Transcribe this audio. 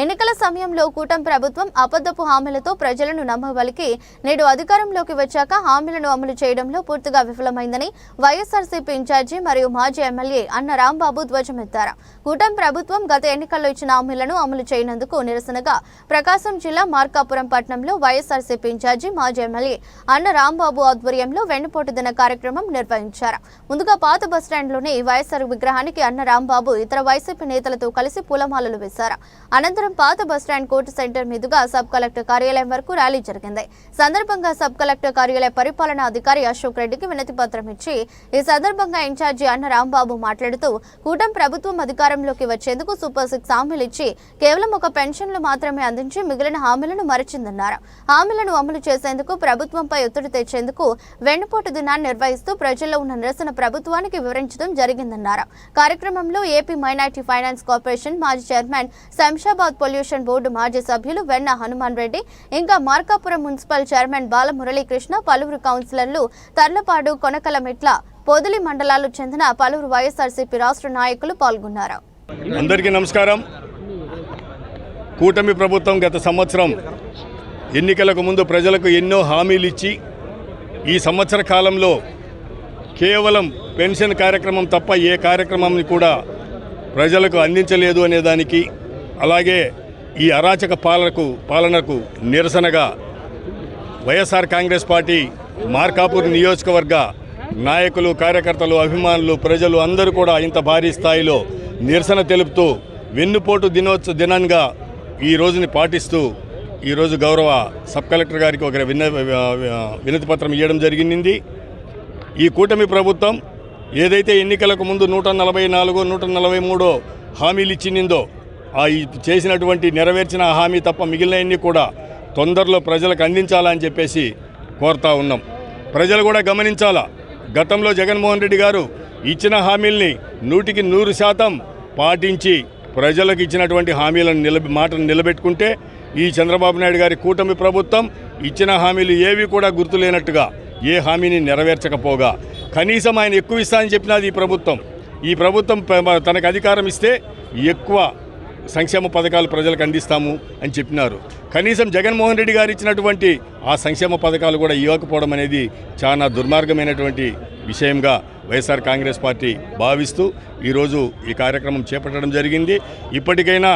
ఎన్నికల సమయంలో కూటమి ప్రభుత్వం అబద్ధపు హామీలతో ప్రజలను నమ్మవలికి నేడు అధికారంలోకి వచ్చాక హామీలను అమలు చేయడంలో పూర్తిగా విఫలమైందని వైఎస్ఆర్సీపీ ఇన్ఛార్జి మరియు మాజీ ఎమ్మెల్యే అన్న రాంబాబు ధ్వజమెత్తారు. కూటమి ప్రభుత్వం గత ఎన్నికల్లో ఇచ్చిన హామీలను అమలు చేయనందుకు నిరసనగా ప్రకాశం జిల్లా మార్కాపురం పట్టణంలో వైఎస్ఆర్సీపీ ఇన్ఛార్జి మాజీ ఎమ్మెల్యే అన్న రాంబాబు ఆధ్వర్యంలో వెన్నుపోటు దిన కార్యక్రమం నిర్వహించారు. ముందుగా పాత బస్టాండ్లోని వైఎస్ఆర్ విగ్రహానికి అన్న రాంబాబు ఇతర వైసీపీ నేతలతో కలిసి పూలమాలలు వేశారు. అనంతరం పాత బస్టాండ్ కోర్టు సెంటర్ మీదుగా సబ్ కలెక్టర్ కార్యాలయం వరకు ర్యాలీ జరిగింది. సందర్భంగా సబ్ కలెక్టర్ కార్యాలయ పరిపాలనా అధికారి అశోక్ రెడ్డికి వినతి పత్రం ఇచ్చి ఈ సందర్భంగా ఇన్ఛార్జి అన్న రాంబాబు మాట్లాడుతూ కూటమి ప్రభుత్వం అధికారంలోకి వచ్చేందుకు సూపర్ సిక్స్ హామీలు ఇచ్చి కేవలం ఒక పెన్షన్లు మాత్రమే అందించి మిగిలిన హామీలను మరచిందన్నారు. హామీలను అమలు చేసేందుకు ప్రభుత్వంపై ఒత్తిడి తెచ్చేందుకు వెన్నుపోటు దినాన్ని నిర్వహిస్తూ ప్రజల్లో ఉన్న నిరసన ప్రభుత్వానికి వివరించడం జరిగిందన్నారు. కార్యక్రమంలో ఏపీ మైనార్టీ ఫైనాన్స్ కార్పొరేషన్ మాజీ చైర్మన్ శంషాబాద్ పొల్యూషన్ బోర్డు మాజీ సభ్యులు వెన్న హనుమాన్ రెడ్డి ఇంకా మార్కాపురం మున్సిపల్ చైర్మన్ బాల మురళీకృష్ణ పలువురు కౌన్సిలర్లు తర్లపాడు కొనకలమిట్ల పొదిలి మండలాలకు చెందిన పలువురు వైఎస్ఆర్సీపీ రాష్ట్ర నాయకులు పాల్గొన్నారు. అందరికీ నమస్కారం. కూటమి ప్రభుత్వం గత సంవత్సరం ఎన్నికలకు ముందు ప్రజలకు ఎన్నో హామీలు ఇచ్చి ఈ సంవత్సర కాలంలో కేవలం పెన్షన్ కార్యక్రమం తప్ప ఏ కార్యక్రమాన్ని కూడా ప్రజలకు అందించలేదు అనే దానికి అలాగే ఈ అరాచక పాలనకు పాలనకు నిరసనగా వైఎస్ఆర్ కాంగ్రెస్ పార్టీ మార్కాపూర్ నియోజకవర్గ నాయకులు కార్యకర్తలు అభిమానులు ప్రజలు అందరూ కూడా ఇంత భారీ స్థాయిలో నిరసన తెలుపుతూ వెన్నుపోటు దినోత్సవ దినంగా ఈ రోజుని పాటిస్తూ ఈరోజు గౌరవ సబ్ కలెక్టర్ గారికి ఒక విన వినతి పత్రం ఇవ్వడం జరిగింది. ఈ కూటమి ప్రభుత్వం ఏదైతే ఎన్నికలకు ముందు నూట నలభై నాలుగు నూట నలభై మూడో హామీలు ఇచ్చిందో చేసినటువంటి నెరవేర్చిన హామీ తప్ప మిగిలినవన్నీ కూడా తొందరలో ప్రజలకు అందించాలని చెప్పేసి కోరుతా ఉన్నాం. ప్రజలు కూడా గమనించాలా? గతంలో జగన్మోహన్ రెడ్డి గారు ఇచ్చిన హామీల్ని నూటికి నూరు శాతం పాటించి ప్రజలకు ఇచ్చినటువంటి హామీలను నిలబె మాటను నిలబెట్టుకుంటే ఈ చంద్రబాబు నాయుడు గారి కూటమి ప్రభుత్వం ఇచ్చిన హామీలు ఏవి కూడా గుర్తులేనట్టుగా ఏ హామీని నెరవేర్చకపోగా. కనీసం ఆయన ఎక్కువ ఇస్తా అని చెప్పినది ఈ ప్రభుత్వం. ఈ ప్రభుత్వం తనకు అధికారం ఇస్తే ఎక్కువ సంక్షేమ పథకాలు ప్రజలకు అందిస్తాము అని చెప్పినారు. కనీసం జగన్మోహన్ రెడ్డి గారు ఇచ్చినటువంటి ఆ సంక్షేమ పథకాలు కూడా ఇవ్వకపోవడం అనేది చాలా దుర్మార్గమైనటువంటి విషయంగా వైఎస్ఆర్ కాంగ్రెస్ పార్టీ భావిస్తూ ఈరోజు ఈ కార్యక్రమం చేపట్టడం జరిగింది. ఇప్పటికైనా